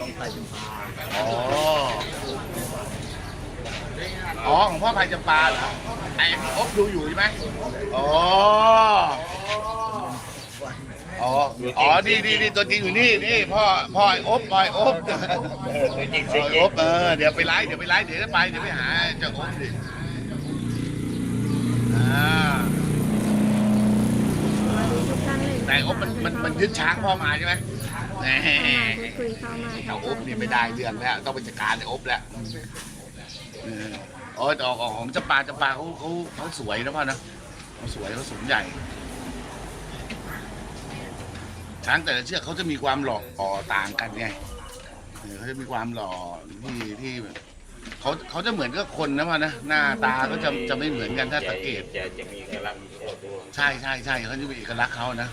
ต้องไปจำปาอ๋อ อ๋อของพ่อพายจำปาเหรอไอ้พี่อบดูอยู่ใช่ไหมอ๋อ อ๋อ อ๋อ นี่นี่นี่ตัวจริงอยู่นี่นี่พ่อพ่อไอ้อบพ่อไอ้อบเออตัวจริงพ่เสีอยไอ้จริองบเออเดี๋ยวไปไลฟ์เดี๋ยวไปไลฟ์เดี๋ยวจะไปเดี๋ยวไปหาเจ้าอบดิอ่า ทุกท่านเลย แต่ไอ้อบมันมันมันยึดช้างพ่อมาใช่ไหมแหม พูดคุยเข้ามาเจ้าอบนี่ไม่ได้เรื่องแล้ว ต้องไปจัดการไอ้อบแล้วเออออแต่ออกของจำปาจำปาเขาเขาเขาสวยนะพ่อนะเขาสวยเขาสูงใหญ่ ช้างแต่ละเชือกเขาจะมีความหล่ออต่างกันไงเออเขาจะมีความหล่อที่ที่เขาเขาจะเหมือนกับคนนะพ่อนะหน้าตาก็จะจะไม่เหมือนกันถ้าสังเกต จะจะมีกำลังเฉพาะตัวใช่ใช่ใช่เขาจะมีเอกลักษณ์เขานะ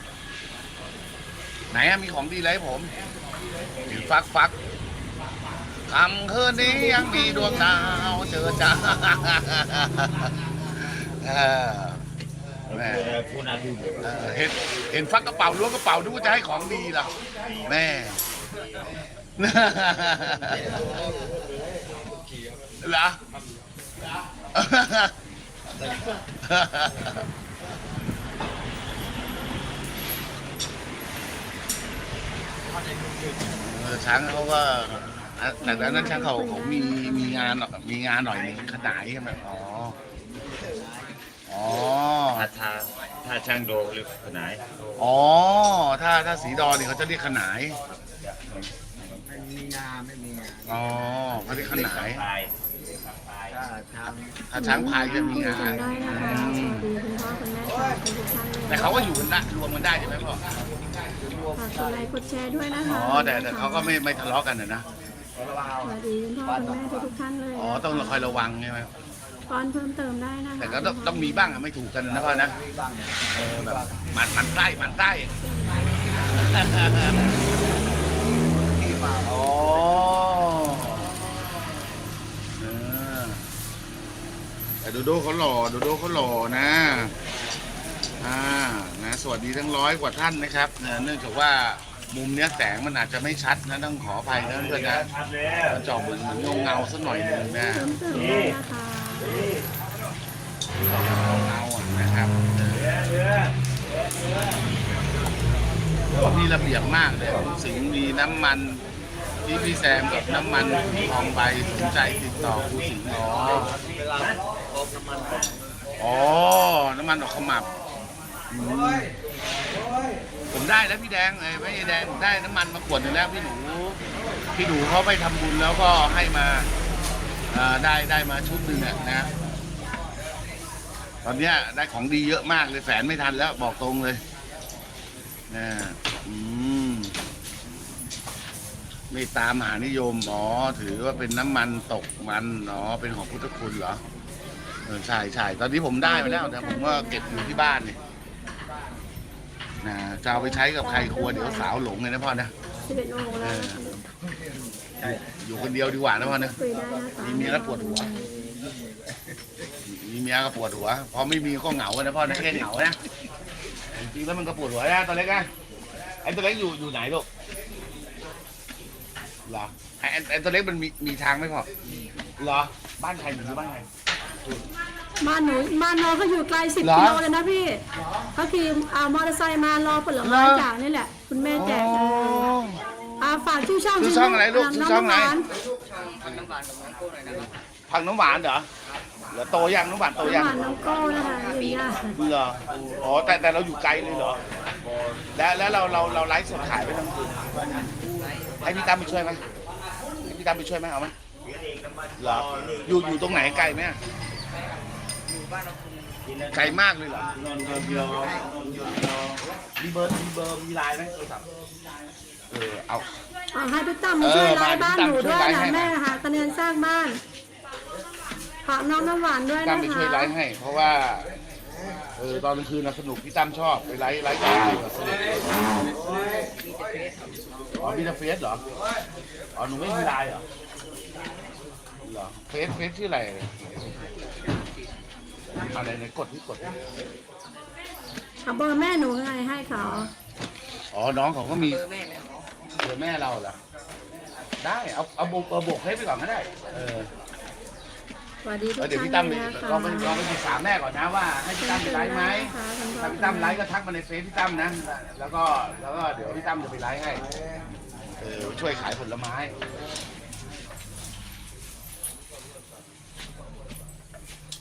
ไหนอะมีของดีอะไรให้ผมถือฟักฟักคำคืนนี้ยังมีดวงดาวเจอจ้าเออแม่ผู้นาดูเออเห็นเห็นฟักกระเป๋าล้วงกระเป๋าดูว่าจะให้ของดีเหรอแม่ เหรอ เออช้างเขาก็อะแต่ตอนนั้นช้างเขาเขามีมีงานหน่อยมีงานหน่อยหนึงขนายใช่ไหมอ๋ออ๋อถ้าถ้าถ้าช่างโดหรือขนายอ๋อถ้าถ้าสีดอนี่เขาจะเรียกขนายไม่มีงาไม่มีงาอ๋อเขาเรียกขนาย ตาย ถ้าทางถ้าช้างพายจะมีคุยงากันนได้นะคะสวัสดีคุณพ่อคุณแม่ค่ะทุกท่านเลยแต่เขาก็อยู่กันได้รวมกันได้ใช่ไหมพ่อฝากกดไลค์กดแชร์ด้วยนะคะอ๋อแต่แต่เขาก็ไม่ไม่ทะเลาะกันนะนะสวัสดีคุณพ่อคุณแม่ทุกๆท่านเลยอ๋อต้องคอยระวังใช่ไหมป้อนเพิ่มเติมได้นะคะแต่ก็ต้องต้องมีบ้างอะไม่ถูกกันนะพ่อนะบ้างเนี่ยเออแบบมันมันใต้มันใต้ ที่มา อ๋อเออแต่ โดโดเขาหล่อโดโดเขาหล่อนะอ่านะสวัสดีทั้งร้อยกว่าท่านนะครับเอ่อเนื่องจากว่ามุมเนี้ยแสงมันอาจจะไม่ชัดนะต้องขออภัยนะเพื่อนนะมันจอเหมือนเหมือนเงาเงาๆสักหน่อยหนึงนะเพิ่มเติมได้นะคะเงาเงาๆอะนะครับเออมีระเบียบมากเลยคุณสิงห์มีน้ำมัน ที่พี่แซมกับน้ำมันทองใบสนใจติดต่อครูสิงห์อ๋อเวลาออกน้ำมันอ๋อ น้ำมันดอกขมับอืมผมได้แล้วพี่แดงไอ้ยไม่ใช่แดงผมได้น้ำมันมาขวดหนึงแล้วพี่หนู พี่หนูเขาไปทำบุญแล้วก็ให้มาเอ่อได้ได้มาชุดหนึ่งอะนะ ตอนเนี้ยได้ของดีเยอะมากเลยแฝนไม่ทันแล้วบอกตรงเลยนะอืม เมตตามหานิยมอ๋อถือว่าเป็นน้ำมันตกมันอ๋อเป็นของพุทธคุณเหรอเออใช่ใช่ตอนนี้ผมได้มาแล้วแต่ผมก็เก็บอยู่ที่บ้านนี่นะจะเอาไปใช้กับใครครัวเดี๋ยวสาวหลงเลยนะพ่อนะสิบเอ็ดโมงแล้วอยู่คนเดียวดีกว่านะพ่อนะ คุยได้นะคะมีเมียแล้วปวดหัว มีเมียก็ปวดหัว พอไม่มีก็เหงานะพ่อนะแค่เหงานะจริงๆแล้วมันก็ปวดหัวนะตัวเล็กนะไอ้ตัวเล็กอยู่อยู่ไหนลูก เหรอไอ้ไอ้ไอ้ตัวเล็กมันมีมีทางไหมพ่อเหรอ บ้านใครอยู่ที่บ้านใครบ้านหนูบ้านน้องเขาอยู่ไกลสิบเหรอกิโลเลยนะพี่เขาขี่เอามอเตอร์ไซค์มารอผลไม้เหรอ จากนี่แหละ คุณแม่แจกอ๋ออ่าฝากชื่อช่องชื่อช่องอะไรลูกน้ชื่อช่องไหนำหวานผักน้ำหวานเหรอเหรอโตยังน้ำหวานโตยังน้ำหวานน้องโก้นะคะยินยาเหรออ๋อแต่แต่เราอยู่ไกลเลยเหรอ แล้วแล้วเราเราเราไลฟ์สดขายไปทั้งคืน ให้พี่ตั้มไปช่วยไหมให้พี่ตั้มไปช่วยไหมเอาไหมเหรออยู่อยู่ตรงไหนไกลไหมอะไกลมากเลยเหรอมีเบอร์มีเบอร์มีไลน์ไหมโทรศัพท์เออเอาเอาให้พี่ตั้มมาช่วยเออไล่มาบ้านพี่หตั้มนูด้วยช่วยไล่นะให้ แม่หาคะแนนสร้างบ้านฝากน้องน้ำหวานด้วยตั้นะมไปช่คะวยไลฟ์ให้ เพราะว่า เออตอนกลางคืนนะสนุกพี่ตั้มชอบไปไลฟ์ไลฟ์กลางคืนอะสนุกอ๋อมีแต่เฟสเหรออ๋อหนูไม่มีไลน์เหรอเหรอเฟสเฟสชื่ออะไรอะไรไหนกดที่กด เอาเบอร์แม่หนูไงให้เขาอ๋อ น้องเขาก็มีเบอร์แม่เราเหรอได้ เอา เอาบุกเอาบุกให้ไปก่อนก็ได้ เออ สวัสดีทุกแล้วเดี๋ยวท่านพี่ตั้มเลยนะคะลองไปลองไปศึกษาแม่ก่อนนะว่าให้พี่ตั้มไปไลฟ์ไหมนะคะคุณพ่อถ้าพี่ตั้มไลฟ์ก็ทักมาในเฟซพี่ตั้มนะ แล้วก็แล้วก็เดี๋ยวพี่ตั้มจะไปไลฟ์ให้เออช่วยขายผลไม้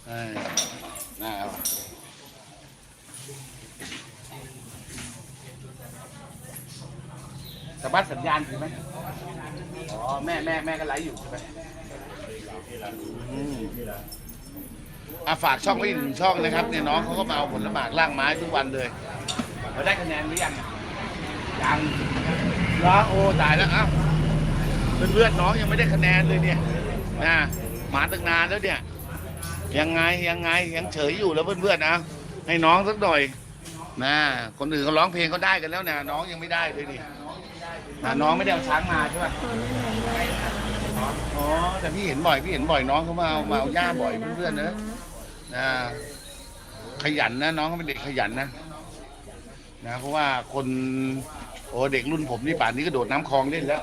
เออน่าเอาแต่บ้านสัญญาณดีไหมอ๋อ แม่แม่แม่ก็ไลฟ์อยู่ใช่ไหม อืมอะฝากช่องไว้อีกหนึ่งช่องนะครับเนี่ยน้องเขาก็มาเอาผลไม้ล่างไม้ทุกวันเลยเราได้คะแนนหรือยังยังเหรอโอตายแล้วอ้าเพื่อนๆน้องยังไม่ได้คะแนนเลยเนี่ยนะมาตั้งนานแล้วเนี่ย ยังไงยังไงยังเฉยอยู่แล้วเพื่อนๆนะให้น้องสักหน่อยนะคนอื่นเขาร้องเพลงเขาได้กันแล้วนะน้องยังไม่ได้เลยนี่นะน้องไม่ได้เอาช้างมาใช่ไหม อ๋อแต่พี่เห็นบ่อยพี่เห็นบ่อยน้องเขามาเอามาเอาย่าบ่อยเพื่อนๆนะนะขยันนะน้องเขาเป็นเด็กขยันนะนะเพราะว่าคนโอ้เด็กรุ่นผมนี่ป่านนี้ก็โดดน้ำคลองเล่นแล้ว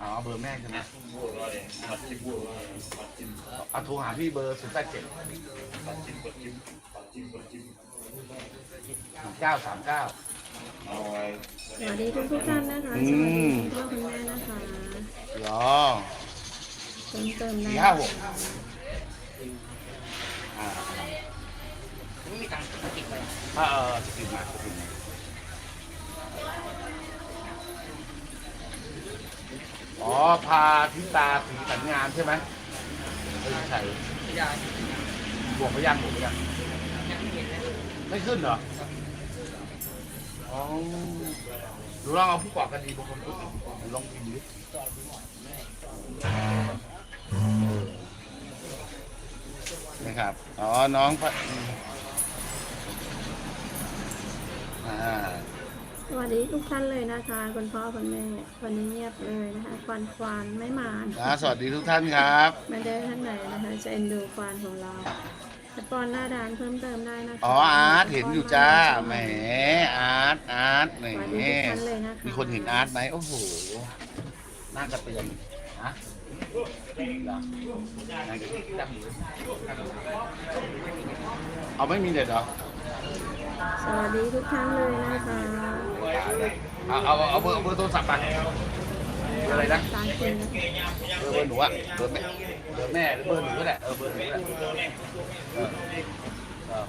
อ๋อเบอร์แม่ใช่ไหมเอาโทรหาพี่เบอร์ศูนย์แปดเจ็ดเก้าสามเก้า สวัสดีทุกทุกๆท่านนะคะอืสวัสดีมคุณพ่อคุณแม่นะคะเหรอเติมเติมได้สี่ห้าหกอ่าถ้าเออสกิลมาสกิลมาอ๋อ พาทิตาสีสันงามใช่ไหมไม่ใช่บวกไปยังบวกไปยังไม่ขึ้นเหรอ อ๋อดูลองเอาผู้กอบกันดีบางคนพูดถึงลองพิมพ์ดินะครับ อ๋อ น้องพะอ่า สวัสดีทุกท่านเลยนะคะคุณพ่อคุณแม่วันนี้เงียบเลยนะคะควานควานไม่มานะสวัสดีทุกท่านครับ ไม่ได้ท่านไหนนะคะจะเอ็นดูควานของเราจะ ป้อนหน้าดานเพิ่มเติมได้นะคะอ๋ออาร์ตเห็นอยู่จ้าแหมอาร์ตอาร์ตแหมสวัสดีทุกท่านเลยนะคะมีคนเห็นอาร์ตไหมโอ้โหน่ากระเตือนฮะเหรอน่ากระเตือนจำอยู่เอาไม่มีเด็ดเหรอสวัสดีทุกท่านเลยนะคะ เอาเอาเอาเบอร์เอาเบอร์โทรศัพท์ไป อะไรนะตามกินนะเบอร์เบอร์หนูอะเบอร์แม่เบอร์แม่หรือเบอร์หนูก็ได้เออเบอร์หนูก็ได้เออเออ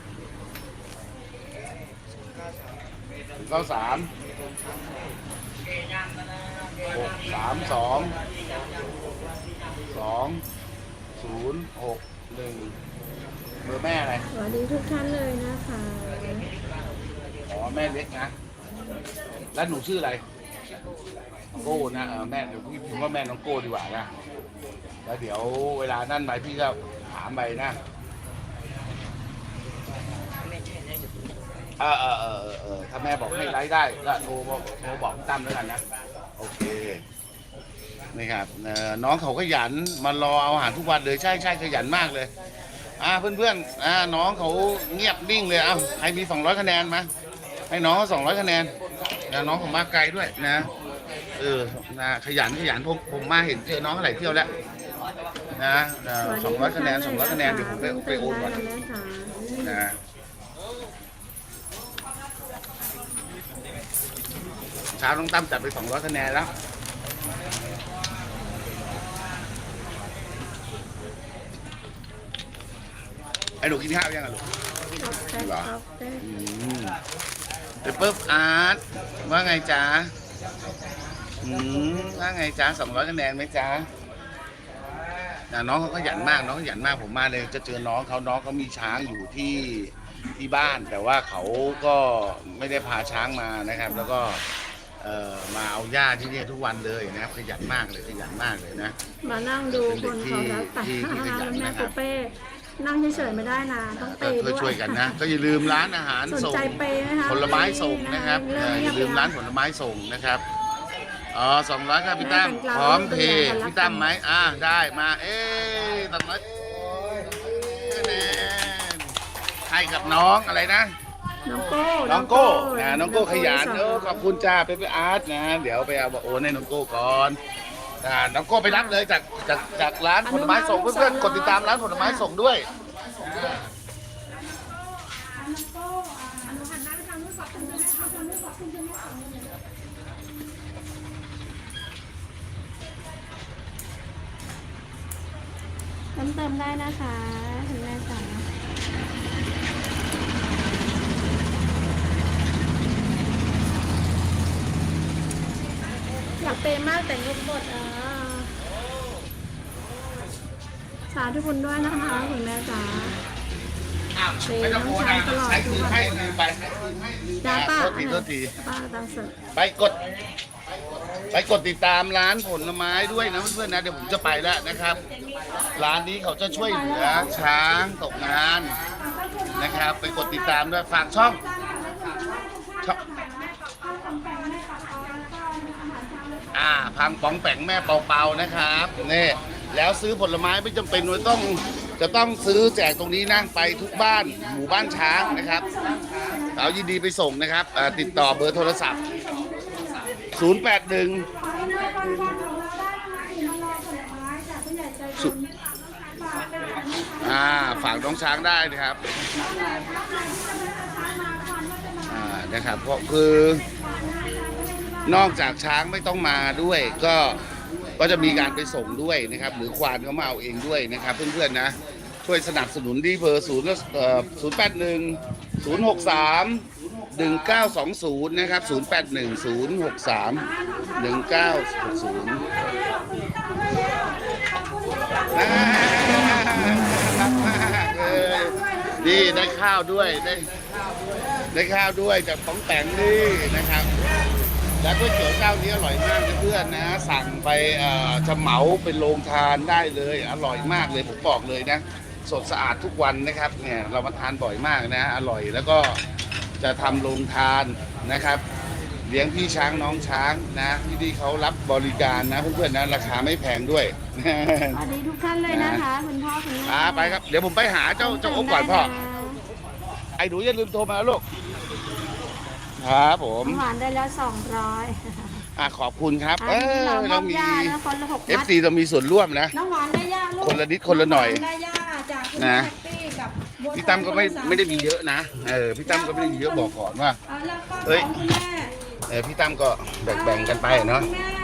เก้าสามหกสามสองสองศูนย์หกหนึ่งเบอร์แม่อะไรสวัสดีทุกท่านเลยนะคะอ๋อแม่เล็กนะ แล้วหนูชื่ออะไร น้องโก้นะเออแม่เดี๋ยวพี่พิมพ์ว่าแม่น้องโก้ดีกว่านะแล้วเดี๋ยวเวลานั่นไปพี่ก็ถามไปนะเออเออเออเออถ้าแม่บอกให้ไลฟ์ได้ก็โทรบอกโทรบอกตั้มแล้วกันนะโอเคนี่ครับเอ่อน้องเขาขยันมารอเอาอาหารทุกวันเลยใช่ใช่ขยันมากเลย อ่าเพื่อนๆอ่าน้องเขาเงียบนิ่งเลยเอ้าใครมี 200 คะแนนมาให้น้องเขา200 คะแนนนะน้องผมมาไกลด้วยนะ เออนะขยันขยันผมผมมาเห็นเจอน้องหลายเที่ยวแล้วนะสองร้อยคะแนนสองร้อยคะแนนเดี๋ยวผมไปไปโอนก่อนเพิ่มเติมได้นะคะนะเช้าน้องตั้มจัดไป200คะแนนแล้วไอ้หนูกินข้าวยังอะลูกขอบคุณเหรอครับเต้อืมเดี๋ยวปุ๊บอาร์ตว่าไงจ๊ะ อืมว่าไงจ๊ะสองร้อยคะแนนไหมจ๊ะนะน้องเขาขยันมากน้องขยันมากผมมาเลยจะเจอน้องเขาน้องเขามีช้างอยู่ที่ที่บ้าน แต่ว่าเขาก็ไม่ได้พาช้างมานะครับ แล้วก็เอ่อมาเอาหญ้าที่นี่ทุกวันเลยนะครับขยันมากเลยขยันมากเลยนะ มานั่งดูคนเขารักแต่ที่ที่ที่ขยันแม่นะครับ ปูเป้ นั่งเฉยๆไม่ได้นะ ต้องเปก็ย์ช่วยด้วยช่วยกันนะ ก็อย่าลืมร้านอาหารสนส่ง ใจเปย์นะคะผลไม้ส่งนะครับเริ่เอ่มออเงียบย่าลืมร้านผลไม้ส่งนะครับ อ๋อสองร้อยครับพี่ตั้มเป็นกลางพร้อมเพเป็นย์กลางพี่ตั้มไหมอ่าได้มา เอ๊สองร้อยคะแนนให้กับน้องอะไรนะ น้องโก้น้องโก้นะน้องโก้น้ขยันที่สเออขอบคุณจ้าเปเปอาร์ตนะเดี๋ยวไปเอาโอนให้น้องโก้ก่อนอ่าน้องโก้ไปรับเลยจากจากจากร้านผลไม้ส่งเพื่อนๆกดติดตามร้านผลไม้ส่งด้วย พิ่มเติมได้นะคะคุณแม่จ๋าอยากเปย์มากแต่งบหมดอะสาธุบุญด้วยนะคะคุณแม่จ๋าอ้าวไม่ต้องโอนะใช้คืนให้ลืมไปใช้คืนให้ลืมไปจ้าป้าโทษทีโทษทีป้าตาเสิร์ฟไปกด ไปกดติดตามร้านผลไม้ด้วยนะเพื่อนๆนะเดี๋ยวผมจะไปแล้วนะครับ ร้านนี้เขาจะช่วยเหลือช้างตกงานนะครับ ไปกดติดตามด้วยฝากช่องช่องอ่าพังป๋องแป๋งแม่เปาๆนะครับนี่แล้วซื้อผลไม้ไม่จำเป็นว่าต้องจะต้องซื้อแจกตรงนี้นะไปทุกบ้านหมู่บ้านช้างนะครับเอายินดีไปส่งนะครับติดต่อเบอร์โทรศัพท์ 081สุอ่าฝากน้องช้างได้นะครับอ่านะครับก็คือนอกจากช้างไม่ต้องมาด้วยก็ก็จะมีการไปส่งด้วยนะครับ หรือควานเขามาเอาเองด้วยนะครับ เพื่อนๆนะช่วยสนับสนุนที่เบอร์ศูนย์เอ่อศูนย์แปดหนึ่งศูนย์หกสาม หนึ่งเก้าสองศูนย์นะครับศูนย์แปดหนึ่งศูนย์หกสามหนึ่งเก้าหกศูนย์น่ารักมากเลยนี่ได้ข้าวด้วย ได้ได้ข้าวด้วยจากของแต่งนี่นะครับ แล้วก๋วยเตี๋ยวเจ้านี้อร่อยมากนะเพื่อนนะ สั่งไปเอ่อจะเหมาเป็นโรงทานได้เลย อร่อยมากเลยผมบอกเลยนะสดสะอาดทุกวันนะครับเนี่ยเรามาทานบ่อยมากนะ อร่อยแล้วก็ จะทำโรงทานนะครับ เลี้ยงพี่ช้างน้องช้างนะที่นี่เขารับบริการนะเพื่อนๆนะราคาไม่แพงด้วย สวัสดีทุกท่านเลยนะคะ คุณพ่อคุณแม่อ่าไปครับ เดี๋ยวผมไปหาเจ้าเจ้าโอ๊กก่อนพ่อ ไอ้หนูอย่าลืมโทรมานะลูกครับผมน้ำหวานได้แล้วสองร้อยอะขอบคุณครับ เออันนี้อเรามเราอบมียานะคนละหกเอมัฟดซีเรามีส่วนร่วมนะ น้องหวานได้ย่าลูกคนละนิดคนละหน่อย ได้ย่าจากคุณนะแม่ พี่ตั้มก็ไม่ไม่ได้มีเยอะนะเออพี่ตั้มก็ไม่ได้มีเยอะบอกก่อนว่า เฮ้ย เออพี่ตั้มก็แบ่งๆกันไปเนาะ คุณแม่